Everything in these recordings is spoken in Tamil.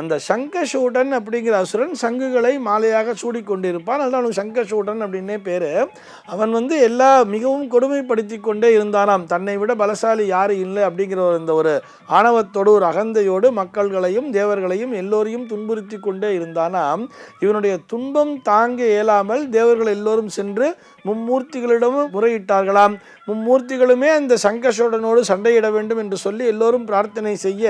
அந்த சங்கசூடன் அப்படிங்கிற அசுரன் சங்குகளை மாலையாக சூடிக்கொண்டிருப்பான். அதனால் அவனுக்கு சங்கசூடன் அப்படின்னே பேர். அவன் வந்து எல்லா மிகவும் கொடுமைப்படுத்தி கொண்டே இருந்தானாம். தன்னை விட பலசாலி யாரும் இல்லை அப்படிங்கிற ஒரு இந்த ஒரு ஆணவத்தோடு ஒரு அகந்தையோடு மக்கள்களையும் தேவர்களையும் எல்லோரையும் துன்புறுத்தி கொண்டே இருந்தானாம். இவனுடைய துன்பம் தாங்க இயலாமல் தேவர்கள் எல்லோரும் சென்று மும்மூர்த்திகளிடமும் முறையிட்டார்களாம். மும்மூர்த்திகளுமே அந்த சங்கசூடனோடு சண்டையிட வேண்டும் என்று சொல்லி எல்லோரும் பிரார்த்தனை செய்ய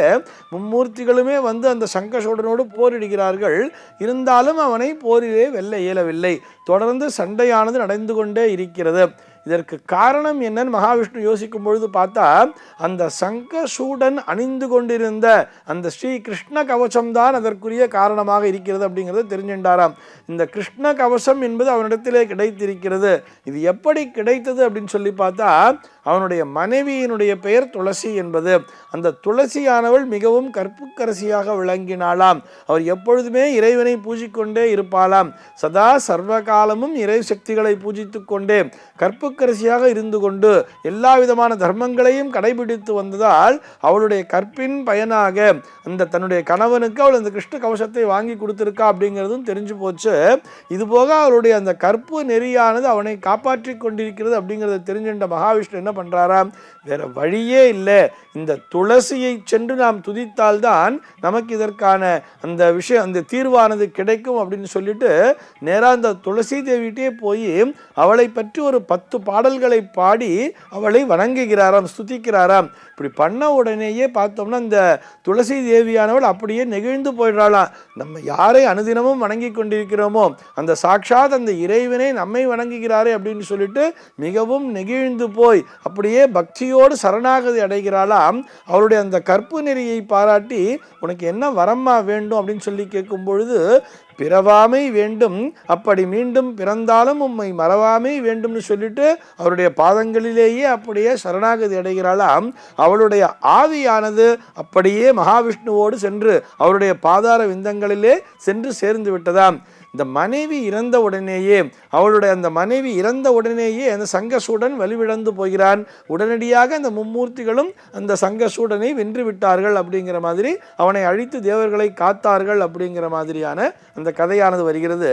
மும்மூர்த்திகளுமே வந்து அந்த சங்க சங்கசோடனோடு போரிடுகிறார்கள். இருந்தாலும் அவனை போரிலே வெல்ல இயலவில்லை. தொடர்ந்து சண்டையானது நடந்து கொண்டே இருக்கிறது. இதற்கு காரணம் என்னன்னு மகாவிஷ்ணு யோசிக்கும் பொழுது பார்த்தா அந்த சங்கசூடன் அணிந்து கொண்டிருந்த அந்த ஸ்ரீ கிருஷ்ண கவசம்தான் அதற்குரிய காரணமாக இருக்கிறது அப்படிங்கிறத தெரிஞ்சின்றாராம் இந்த கிருஷ்ண கவசம் என்பது அவனிடத்திலே கிடைத்திருக்கிறது. இது எப்படி கிடைத்தது அப்படின்னு சொல்லி பார்த்தா அவனுடைய மனைவியினுடைய பெயர் துளசி என்பது அந்த துளசியானவள் மிகவும் கற்புக்கரசியாக விளங்கினாளாம். அவர் எப்பொழுதுமே இறைவனை பூஜிக்கொண்டே இருப்பாளாம். சதா சர்வ காலமும் இறை சக்திகளை பூஜித்து கொண்டே கற்புக்கரசியாக இருந்து கொண்டு எல்லா விதமான தர்மங்களையும் கடைபிடித்து வந்ததால் அவளுடைய கற்பின் பயனாக அந்த தன்னுடைய கணவனுக்கு அவள் அந்த கிருஷ்ண கவசத்தை வாங்கி கொடுத்துருக்கா அப்படிங்கிறதும் தெரிஞ்சு போச்சு. இதுபோக அவளுடைய அந்த கற்பு நெறியானது அவனை காப்பாற்றி கொண்டிருக்கிறது அப்படிங்கிறத தெரிஞ்சுட்ட மகாவிஷ்ணு என்ன பண்றாராம் வேற வழியே இல்லை. இந்த துளசியை சென்று நாம் துதித்தால்தான் நமக்கு இதற்கான அந்த விஷயம் அந்த தீர்வானது கிடைக்கும் அப்படின்னு சொல்லிட்டு நேராக அந்த துளசி தேவிட்டே போய் அவளை பற்றி ஒரு பத்து பாடல்களை பாடி அவளை வணங்குகிறாராம் ஸ்துதிக்கிறாராம். இப்படி பண்ண உடனேயே பார்த்தோம்னா இந்த துளசி தேவியானவள் அப்படியே நெகிழ்ந்து போயிடுறாளாம். நம்ம யாரை அனுதினமும் வணங்கி கொண்டிருக்கிறோமோ அந்த சாட்சாத் அந்த இறைவனை நம்மை வணங்குகிறாரே அப்படின்னு சொல்லிட்டு மிகவும் நெகிழ்ந்து போய் அப்படியே பக்தியோடு சரணாகதி அடைகிறாளாம். அவருடைய அந்த கற்பு நெறியை பாராட்டி உனக்கு என்ன வரம்மா வேண்டும்? அப்படின்னு சொல்லி கேட்கும் பொழுது பிறவாமை வேண்டும். அப்படி மீண்டும் பிறந்தாலும் உம்மை மறவாமை வேண்டும்னு சொல்லிட்டு அவருடைய பாதங்களிலேயே அப்படியே சரணாகதி அடைகிறாளாம். அவளுடைய ஆவியானது அப்படியே மகாவிஷ்ணுவோடு சென்று அவருடைய பாதார விந்தங்களிலே சென்று சேர்ந்து விட்டதாம். இந்த மனைவி இறந்த உடனேயே அவளுடைய அந்த மனைவி இறந்த உடனேயே அந்த சங்கசூடன் வலுவிழந்து போகிறான். உடனடியாக அந்த மும்மூர்த்திகளும் அந்த சங்கசூடனை வென்று விட்டார்கள் அப்படிங்கிற மாதிரி அவனை அழித்து தேவர்களை காத்தார்கள் அப்படிங்கிற மாதிரியான அந்த கதையானது வருகிறது.